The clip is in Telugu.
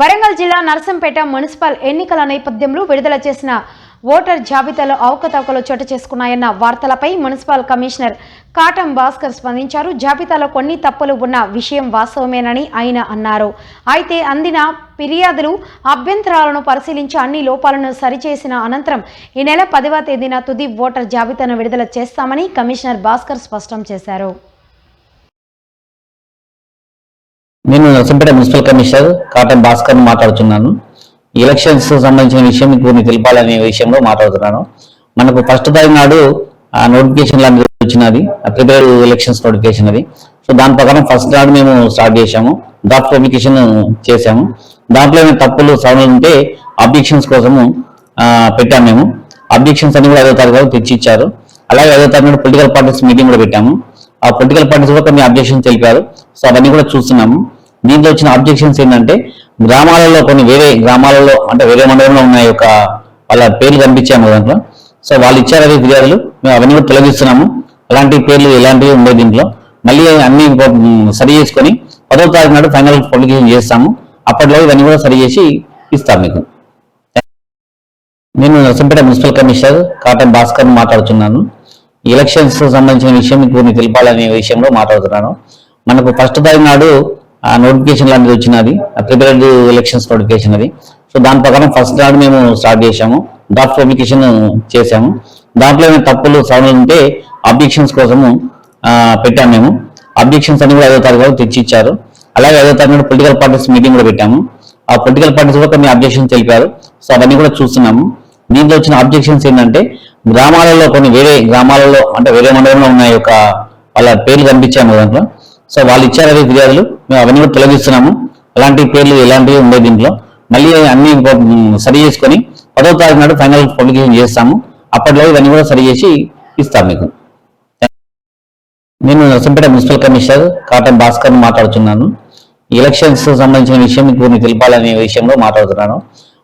వరంగల్ జిల్లా నరసంపేట మున్సిపల్ ఎన్నికల నేపథ్యంలో విడుదల చేసిన ఓటర్ జాబితాలో అవకతవకలు చోటు చేసుకున్నాయన్న వార్తలపై మున్సిపల్ కమిషనర్ కాటం భాస్కర్ స్పందించారు. జాబితాలో కొన్ని తప్పులు ఉన్న విషయం వాస్తవమేనని ఆయన అన్నారు. అయితే అందిన ఫిర్యాదులు అభ్యంతరాలను పరిశీలించి అన్ని లోపాలను సరిచేసిన అనంతరం ఈ నెల పదవ తేదీన తుది ఓటర్ జాబితాను విడుదల చేస్తామని కమిషనర్ భాస్కర్ స్పష్టం చేశారు. నేను Narsampet municipal commissioner cotton Bhaskar మాట్లాడుతున్నాను. ఎలక్షన్స్ సంబంధించిన విషయం మీకు తెలపాలనే విషయంలో మాట్లాడుతున్నాను. మనకు ఫస్ట్ తారీఖు నాడు ఆ నోటిఫికేషన్ లాంటిది వచ్చినది. ప్రిపేర్ ఎలక్షన్స్ నోటిఫికేషన్ అది. సో దాని ప్రకారం ఫస్ట్ నాడు మేము స్టార్ట్ చేశాము. డ్రాఫ్ట్ పబ్లికేషన్ చేశాము. దాంట్లో ఏమైనా తప్పులు సవరణలు ఉంటే అబ్జెక్షన్స్ కోసము పెట్టాము మేము. అబ్జెక్షన్స్ అన్ని కూడా ఐదో తారీఖు తెచ్చి ఇచ్చారు అలాగే ఐదో తారీఖు పొలిటికల్ పార్టీస్ మీటింగ్ కూడా పెట్టాము. ఆ పొలిటికల్ పార్టీస్ కూడా కొన్ని అబ్జెక్షన్స్ తెలిపారు. సో అవన్నీ కూడా చూస్తున్నాము. దీంట్లో వచ్చిన అబ్జెక్షన్స్ ఏంటంటే గ్రామాలలో కొన్ని వేరే గ్రామాలలో అంటే వేరే మండలంలో ఉన్న యొక్క వాళ్ళ పేర్లు కనిపించాము దాంట్లో సో వాళ్ళు ఇచ్చారు అవి ఫిర్యాదులు. మేము అవన్నీ కూడా తొలగిస్తున్నాము. అలాంటి పేర్లు ఎలాంటివి ఉండే దీంట్లో. మళ్ళీ అన్ని సరి చేసుకొని పదో తారీఖు నాడు ఫైనల్ పబ్లికేషన్ చేస్తాము. అప్పట్లో ఇవన్నీ కూడా సరి చేసి ఇస్తాం మీకు. నేను Narsampet municipal commissioner cotton Bhaskar మాట్లాడుతున్నాను. ఎలక్షన్స్ సంబంధించిన విషయం మీకు కొన్ని తెలపాలనే విషయంలో మాట్లాడుతున్నాను. మనకు ఫస్ట్ తారీఖు నాడు ఆ నోటిఫికేషన్ లాంటిది వచ్చినది. ప్రిపేర్డ్ ఎలక్షన్స్ నోటిఫికేషన్ అది. సో దాని ప్రకారం ఫస్ట్ నాడు మేము స్టార్ట్ చేశాము. డ్రాఫ్ట్ పబ్లికేషన్ చేశాము. దాంట్లో ఏమైనా తప్పులు సవరణలు ఉంటే అబ్జెక్షన్స్ కోసము పెట్టాము మేము. అబ్జెక్షన్స్ అన్ని కూడా ఐదో తారీఖు తెచ్చి ఇచ్చారు అలాగే ఐదో తారీఖు పొలిటికల్ పార్టీస్ మీటింగ్ కూడా పెట్టాము. ఆ పొలిటికల్ పార్టీస్ కూడా కొన్ని అబ్జెక్షన్స్ తెలిపారు. సో అవన్నీ కూడా చూస్తున్నాము. దీంట్లో వచ్చిన అబ్జెక్షన్స్ ఏంటంటే గ్రామాలలో కొన్ని వేరే గ్రామాలలో అంటే వేరే మండలంలో ఉన్న యొక్క వాళ్ళ పేర్లు కనిపించాము దాంట్లో. సో వాళ్ళు ఇచ్చారు అవి ఫిర్యాదులు. మేము అవన్నీ కూడా తొలగిస్తున్నాము. అలాంటి పేర్లు ఎలాంటివి ఉండే దీంట్లో. మళ్ళీ అన్ని సరి చేసుకొని పదో తారీఖు నాడు ఫైనల్ పబ్లికేషన్ చేస్తాము. అప్పట్లో ఇవన్నీ కూడా సరి చేసి ఇస్తాం మీకు. నేను Narsampet municipal commissioner cotton Bhaskar మాట్లాడుతున్నాను ఎలక్షన్స్ సంబంధించిన విషయం మీకు కొన్ని తెలపాలనే విషయంలో మాట్లాడుతున్నాను.